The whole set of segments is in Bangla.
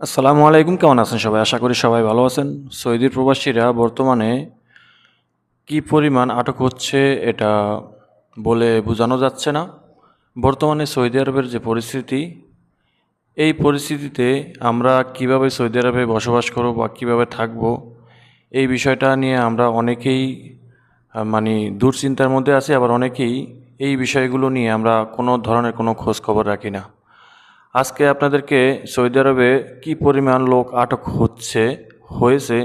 আসসালামু আলাইকুম, কেমন আছেন সবাই? আশা করি সবাই ভালো আছেন। সৌদির প্রবাসীরা বর্তমানে কি পরিমাণ আটক হচ্ছে এটা বলে বোঝানো যাচ্ছে না। বর্তমানে সৌদি আরবের যে পরিস্থিতি, এই পরিস্থিতিতে আমরা কীভাবে সৌদি আরবে বসবাস করব বা কীভাবে থাকব, এই বিষয়টা নিয়ে আমরা অনেকেই মানে দুশ্চিন্তার মধ্যে আছি, আবার অনেকেই এই বিষয়গুলো নিয়ে আমরা কোনো ধরনের কোনো খোঁজ খবর রাখি না। আজকে আপনাদেরকে সৌদি আরবে কি পরিমাণ লোক আটক হচ্ছে, হয়েছে,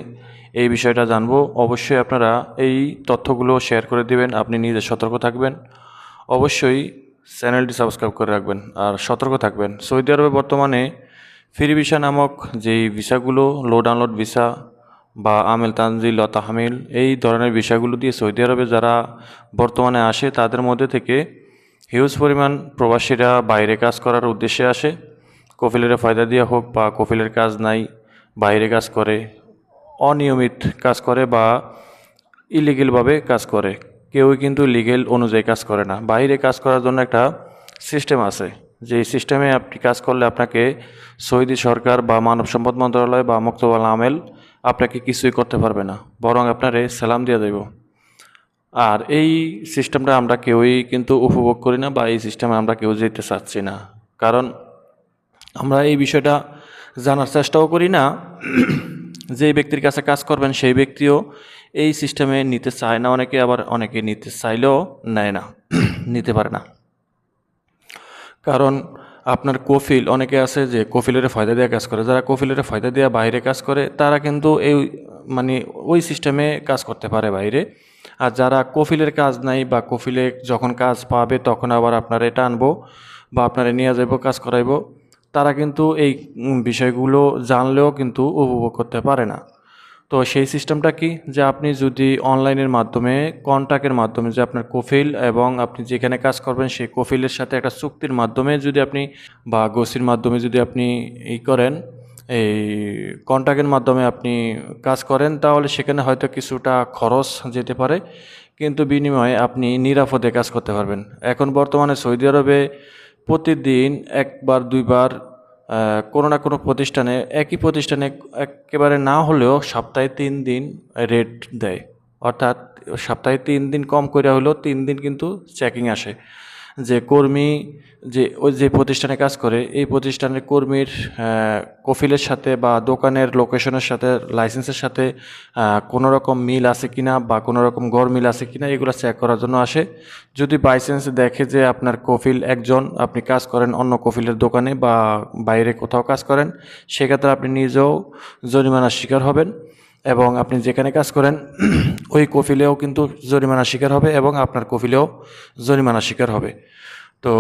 এই বিষয়টা জানব। অবশ্যই আপনারা এই তথ্যগুলো শেয়ার করে দিবেন, আপনি নিজে সতর্ক থাকবেন। অবশ্যই চ্যানেলটি সাবস্ক্রাইব করে রাখবেন আর সতর্ক থাকবেন। সৌদি আরবে বর্তমানে ফ্রি ভিসা নামক যেই ভিসাগুলো লো ডাউনলোড ভিসা বা আমেল তানজিল লতা হামিল এই ধরনের বিষয়গুলো দিয়ে সৌদি আরবে যারা বর্তমানে আসে, তাদের মধ্যে থেকে হিউজ পরিমাণ প্রবাসীরা বাইরে কাজ করার উদ্দেশ্যে আসে। কফিলের ফায়দা দেওয়া হোক বা কফিলের কাজ নাই, বাইরে কাজ করে, অনিয়মিত কাজ করে বা ইলিগেলভাবে কাজ করে, কেউই কিন্তু লিগেল অনুযায়ী কাজ করে না। বাইরে কাজ করার জন্য একটা সিস্টেম আছে। যে সিস্টেমে আপনি কাজ করলে আপনাকে সৌদি সরকার বা মানব সম্পদ মন্ত্রণালয় বা মুক্তবাল আমেল আপনাকে কিছুই করতে পারবে না, বরং আপনারে সালাম দিয়ে দেব। আর এই সিস্টেমটা আমরা কেউই কিন্তু উপভোগ করি না বা এই সিস্টেমে আমরা কেউ যেতে চাচ্ছি না। কারণ আমরা এই বিষয়টা জানার চেষ্টাও করি না। যে ব্যক্তির কাছে কাজ করবেন সেই ব্যক্তিও এই সিস্টেমে নিতে চায় না। অনেকে আবার অনেকে নিতে চাইলেও নেয় না, নিতে পারে না। কারণ আপনার কফিল, অনেকে আছে যে কফিলের ফায়দা দেওয়া কাজ করে। যারা কফিলের ফায়দা দেওয়া বাইরে কাজ করে, তারা কিন্তু এই মানে ওই সিস্টেমে কাজ করতে পারে বাইরে। আর যারা কফিলের কাজ নাই বা কফিলে যখন কাজ পাবে, তখন আবার আপনার এটা আনব বা আপনারা নিয়ে যাব কাজ করাইবো। তারা কিন্তু এই বিষয়গুলো জানলেও কিন্তু উপভোগ করতে পারে না। তো সেই সিস্টেমটা কি? যে আপনি যদি অনলাইনের মাধ্যমে কন্ট্যাক্টের মাধ্যমে, যে আপনার কফিল এবং আপনি যেখানে কাজ করবেন, সেই কফিলের সাথে একটা চুক্তির মাধ্যমে যদি আপনি বা গোসির মাধ্যমে যদি আপনি এই করেন এই কন্ট্যাক্টের মাধ্যমে আপনি কাজ করেন, তাহলে সেখানে হয়তো কিছুটা খরচ যেতে পারে, কিন্তু বিনিময়ে আপনি নিরাপদে কাজ করতে পারবেন। এখন বর্তমানে সৌদি আরবে প্রতিদিন একবার, দুইবার কোনো না কোনো প্রতিষ্ঠানে, একই প্রতিষ্ঠানে একেবারে না হলেও সপ্তাহে তিন দিন রেট দেয়। অর্থাৎ সপ্তাহে তিন দিন কম করে হলেও তিন দিন কিন্তু চেকিং আসে। যে কর্মী যে ওই যে প্রতিষ্ঠানে কাজ করে, এই প্রতিষ্ঠানের কর্মীর কফিলের সাথে বা দোকানের লোকেশনের সাথে লাইসেন্সের সাথে কোনো রকম মিল আছে কিনা বা কোনো রকম গড় মিল আছে কিনা, এগুলো চেক করার জন্য আসে। যদি বাইসেন্স দেখে যে আপনার কফিল একজন, আপনি কাজ করেন অন্য কফিলের দোকানে বা বাইরে কোথাও কাজ করেন, সেক্ষেত্রে আপনি নিজেও জরিমানার শিকার হবেন। এবং আপনি যেখানে কাজ করেন, ওই কফিলেও কিন্তু জরিমানার শিকার হবে এবং আপনার কফিলেও জরিমানার শিকার হবে। তো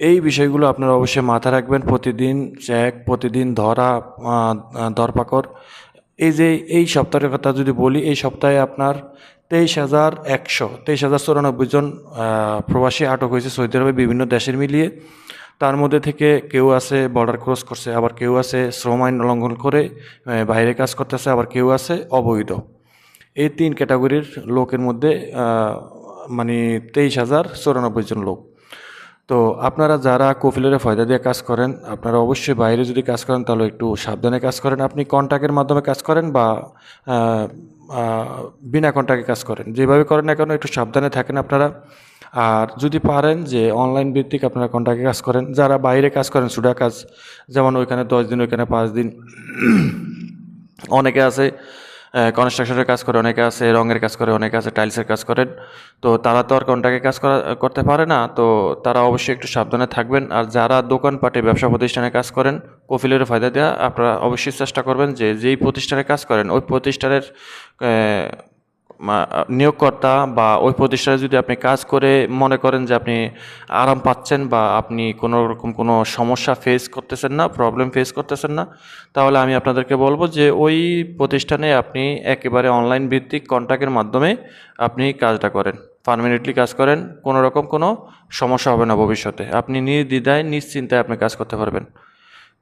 এই বিষয়গুলো আপনারা অবশ্যই মাথায় রাখবেন। প্রতিদিন চেক প্রতিদিন ধরা ধরপাকড়, এই যে এই সপ্তাহের কথা যদি বলি, এই সপ্তাহে আপনার তেইশ হাজার একশো, তেইশ হাজার চৌরানব্বই জন প্রবাসী আটক হয়েছে সৌদি আরবে বিভিন্ন দেশের মিলিয়ে। তার মধ্যে থেকে কেউ আছে বর্ডার ক্রস করছে, আবার কেউ আছে শ্রম আইন লঙ্ঘন করে বাইরে কাজ করতেছে, আবার কেউ আছে অবৈধ। এই তিন ক্যাটাগরির লোকের মধ্যে মানে তেইশ হাজার চৌরানব্বই জন লোক। তো আপনারা যারা কফিলের ফয়দা দিয়ে কাজ করেন, আপনারা অবশ্যই বাইরে যদি কাজ করেন, তাহলে একটু সাবধানে কাজ করেন। আপনি কন্ট্যাক্টের মাধ্যমে কাজ করেন বা বিনা কন্ট্যাক্টে কাজ করেন। যেভাবে করেন না কেন, একটু সাবধানে থাকেন আপনারা। আর যদি পারেন যে অনলাইন ভিত্তিক আপনারা কন্ট্যাক্টে কাজ করেন, যারা বাইরে কাজ করেন, সুডা কাজ, যেমন ওইখানে দশ দিন, ওইখানে পাঁচ দিন, অনেকে আছে কনস্ট্রাকশনের কাজ করে, অনেকে আছে, রঙের কাজ করে, অনেকে আছে টাইলসের কাজ করেন। তো তারা তো আর কন্ট্রাক্টে কাজ করা, করতে পারে না, তো তারা অবশ্যই একটু সাবধানে থাকবেন। আর যারা দোকানপাটে, ব্যবসা প্রতিষ্ঠানে কাজ করেন, কফিলের ফায়দা দেওয়া আপনারা অবশ্যই চেষ্টা করবেন যে যেই প্রতিষ্ঠানে কাজ করেন, ওই প্রতিষ্ঠানের নিয়োগকর্তা বা ওই প্রতিষ্ঠানে যদি আপনি কাজ করে মনে করেন যে আপনি আরাম পাচ্ছেন বা আপনি কোনো রকম কোনো সমস্যা ফেস করতেছেন না প্রবলেম ফেস করতেছেন না, তাহলে আমি আপনাদেরকে বলব যে ওই প্রতিষ্ঠানে আপনি একেবারে অনলাইন ভিত্তিক কন্ট্যাক্টের মাধ্যমে আপনি কাজটা করেন। পারমানেন্টলি কাজ করেন, কোনো রকম কোনো সমস্যা হবে না ভবিষ্যতে। আপনি নির্দ্বিধায়, নিশ্চিন্তায় আপনি কাজ করতে পারবেন।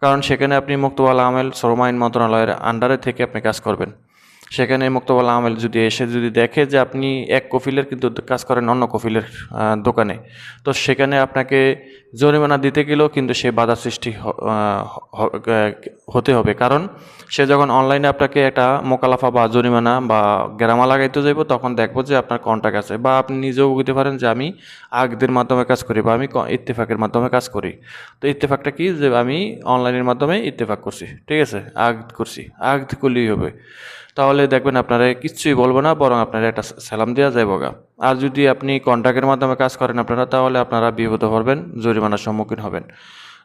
কারণ সেখানে আপনি মুক্তওয়ালা আমেল শ্রম আইন মন্ত্রণালয়ের আন্ডারে থেকে আপনি কাজ করবেন। সেখানে মুক্তবাল আমেল যদি এসে যদি দেখে যে আপনি এক কফিলের কিন্তু কাজ করেন অন্য কফিলের দোকানে, তো সেখানে আপনাকে জরিমানা দিতে গেলেও কিন্তু সে বাধা সৃষ্টি হতে হবে। কারণ সে যখন অনলাইনে আপনাকে একটা মোকালাফা বা জরিমানা বা গ্রামা লাগাইতে যাইব, তখন দেখব যে আপনার কন্ট্যাক্ট আছে বা আপনি নিজেও বুঝতে পারেন যে আমি আগদের মাধ্যমে কাজ করি বা আমি ইত্তেফাকের মাধ্যমে কাজ করি। তো ইত্তেফাকটা কি? যে আমি অনলাইনের মাধ্যমে ইত্তেফাক করছি, ঠিক আছে? আগদ করছি, আগদ করলেই হবে। তাহলে দেখবেন আপনারা কিচ্ছুই বলব না, বরং আপনারা একটা সালাম দেওয়া যাইব গা আর যদি আপনি কন্ট্রাক্টের মাধ্যমে কাজ করেন আপনারা, তাহলে আপনারা বিপদ হবেন জরিমানার সম্মুখীন হবেন।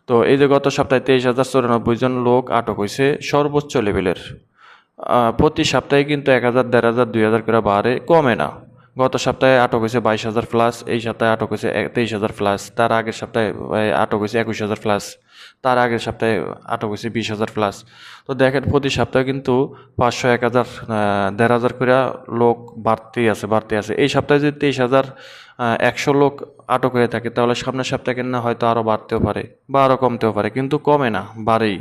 তো এই যে গত সপ্তাহে তেইশ হাজার চুরানব্বই জন লোক আটক হয়েছে সর্বোচ্চ লেভেলের প্রতি সপ্তাহে কিন্তু এক হাজার, দেড় হাজার, দুই হাজার করে বাড়ে, কমে না। গত সপ্তাহে আটক হয়েছে বাইশ হাজার প্লাস, এই সপ্তাহে আটক হয়েছে তেইশ হাজার প্লাস, তার আগের সপ্তাহে আটক হয়েছে একুশ হাজার প্লাস, তার আগের সপ্তাহে আটক হয়েছে বিশ হাজার প্লাস। তো দেখেন, প্রতি সপ্তাহে কিন্তু পাঁচশো, এক হাজার দেড় হাজার করে লোক বাড়তেই আছে, বাড়তে আছে। এই সপ্তাহে যদি তেইশ হাজার একশো লোক আটক হয়ে থাকে, তাহলে সামনের সপ্তাহে না হয়তো আরও বাড়তেও পারে বা আরও কমতেও পারে, কিন্তু কমে না, বাড়েই।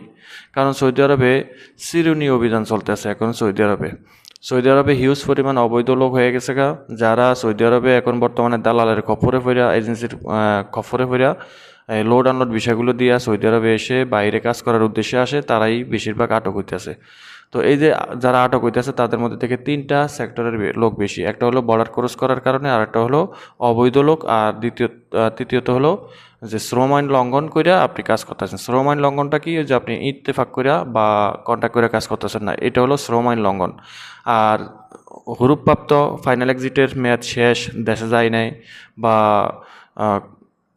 কারণ সৌদি আরবে সিরুনি অভিযান চলতেছে এখন সৌদি আরবে। সৌদি আরবে হিউজ পরিমাণ অবৈধ লোক হয়ে গেছে গা। যারা সৌদি আরবে এখন বর্তমানে দালালের খপরে ফেরা এজেন্সির খপরে ফেরা লোড আনলোড বিষয়গুলো দিয়ে সৌদি আরবে এসে বাইরে কাজ করার উদ্দেশ্যে আসে, তারাই বেশিরভাগ আটক হইতেছে। তো এই যে যারা আটক হইতেছে, তাদের মধ্যে থেকে তিনটা সেক্টরের লোক বেশি। একটা হলো বর্ডার ক্রস করার কারণে, আর একটা হলো অবৈধ লোক। আর দ্বিতীয় তৃতীয়ত হলো যে শ্রম আইন লঙ্ঘন কইরা আপনি কাজ করতেছেন। শ্রম আইন লঙ্ঘনটা কি? যে আপনি ইত্তেফাক কইরা বা কন্ট্যাক্ট করে কাজ করতেছেন না। এটা হলো শ্রম আইন লঙ্ঘন। আর হুরুপ্রাপ্ত ফাইনাল এক্সিটের মেয়াদ শেষ, দেশে যায় নাই বা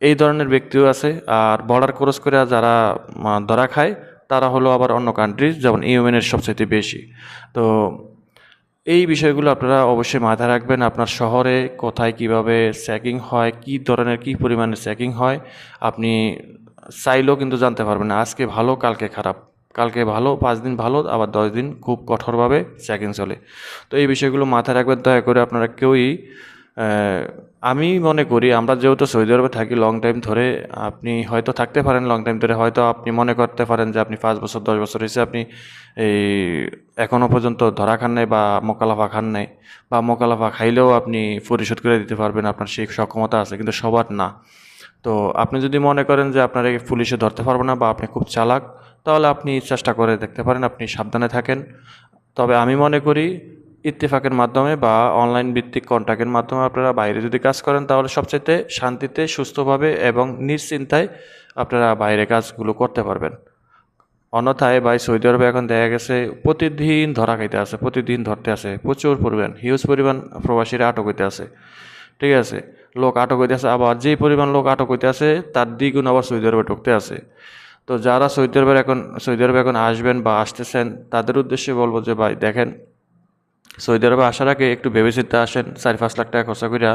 এই ধরনের ব্যক্তিও আছে। আর বর্ডার ক্রস করে যারা ধরা খায়, তারা হলো আবার অন্য কান্ট্রি যেমন ইউএনের সবচেয়ে বেশি। তো এই বিষয়গুলো আপনারা অবশ্যই মাথায় রাখবেন, আপনার শহরে কোথায় কীভাবে চেকিং হয়, কি ধরনের, কি পরিমাণে চেকিং হয়, আপনি চাইলেও কিন্তু জানতে পারবেন আজকে ভালো, কালকে খারাপ। কালকে ভালো, পাঁচ দিন ভালো, আবার দশ দিন খুব কঠোরভাবে চেকিং চলে। তো এই বিষয়গুলো মাথায় রাখবেন, দয়া করে আপনারা কেউই আমি মনে করি আমরা যেহেতু সৌদি আরবে থাকি লং টাইম ধরে, আপনি হয়তো থাকতে পারেন লং টাইম ধরে, হয়তো আপনি মনে করতে পারেন যে আপনি পাঁচ বছর, দশ বছর হয়েছে, আপনি এই এখনও পর্যন্ত ধরা খান নাই বা মোকালাফা খান নাই, বা মোকালাফা খাইলেও আপনি পরিশোধ করে দিতে পারবেন, আপনার সেই সক্ষমতা আছে, কিন্তু সবার না। তো আপনি যদি মনে করেন যে আপনার এই পুলিশে ধরতে পারব না বা আপনি খুব চালাক, তাহলে আপনি চেষ্টা করে দেখতে পারেন, আপনি সাবধানে থাকেন। তবে আমি মনে করি ইত্তেফাকের মাধ্যমে বা অনলাইন ভিত্তিক কন্ট্যাক্টের মাধ্যমে আপনারা বাইরে যদি কাজ করেন, তাহলে সবচাইতে শান্তিতে, সুস্থভাবে এবং নিশ্চিন্তায় আপনারা বাইরে কাজগুলো করতে পারবেন। অন্যথায় ভাই, সৌদি আরবে এখন দেখা গেছে, প্রতিদিন ধরা খাইতে আছে, প্রতিদিন ধরতে আছে, প্রচুর পরিমাণ হিউজ পরিমাণ প্রবাসীরা আটক হইতে আছে। ঠিক আছে, লোক আটক হইতে আছে, আবার যেই পরিমাণ লোক আটক হইতে আছে, তার দ্বিগুণ আবার সৌদি আরবে ঢুকতে আছে। তো যারা সৌদি আরবের এখন, সৌদি আরবে এখন আসবেন বা আসতেছেন, তাদের উদ্দেশ্যে বলব যে, ভাই, দেখেন সৌদি আরবে আসার আগে একটু ভেবেচিন্তে আসেন, চার পাঁচ লাখ টাকা খরচা করিয়া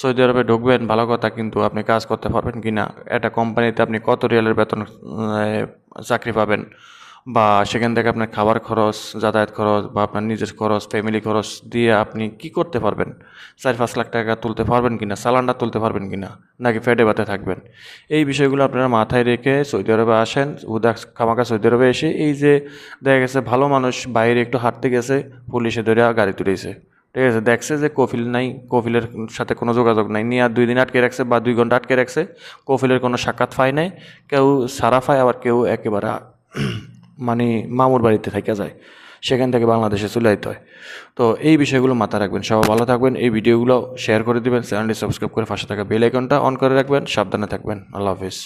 সৌদি আরবে ঢুকবেন, ভালো কথা, কিন্তু আপনি কাজ করতে পারবেন কি না একটা কোম্পানিতে আপনি কত রিয়ালের বেতন চাকরি পাবেন? বা সেখান থেকে আপনার খাবার খরচ, যাতায়াত খরচ বা আপনার নিজের খরচ ফ্যামিলি খরচ দিয়ে আপনি কি করতে পারবেন? চার পাঁচ লাখ টাকা তুলতে পারবেন কি না সালানটা তুলতে পারবেন কি না নাকি ফেটে বাতে থাকবেন? এই বিষয়গুলো আপনারা মাথায় রেখে সৌদি আরবে আসেন উদা খামাকা সৌদি আরবে এসে এই যে দেখা গেছে ভালো মানুষ বাইরে একটু হাঁটতে গেছে, পুলিশে ধরে গাড়ি তুলেছে। ঠিক আছে, দেখছে যে কফিল নাই, কফিলের সাথে কোনো যোগাযোগ নাই, নিয়ে আর দুই দিন আটকে রাখছে বা দুই ঘণ্টা আটকে রাখছে, কফিলের কোনো সাক্ষাৎ পায় নাই, কেউ সারা পায়, আবার কেউ একেবারে মানে মামুর বাড়িতে থাকা যায়, সেখান থেকে বাংলাদেশে চলে যেতে হয়। তো এই বিষয়গুলো মাথায় রাখবেন, সবাই ভালো থাকবেন, এই ভিডিওগুলো শেয়ার করে দেবেন চ্যানেলটি সাবস্ক্রাইব করে পাশে থাকা বেল আইকনটা অন করে রাখবেন, সাবধানে থাকবেন, আল্লাহ হাফিজ।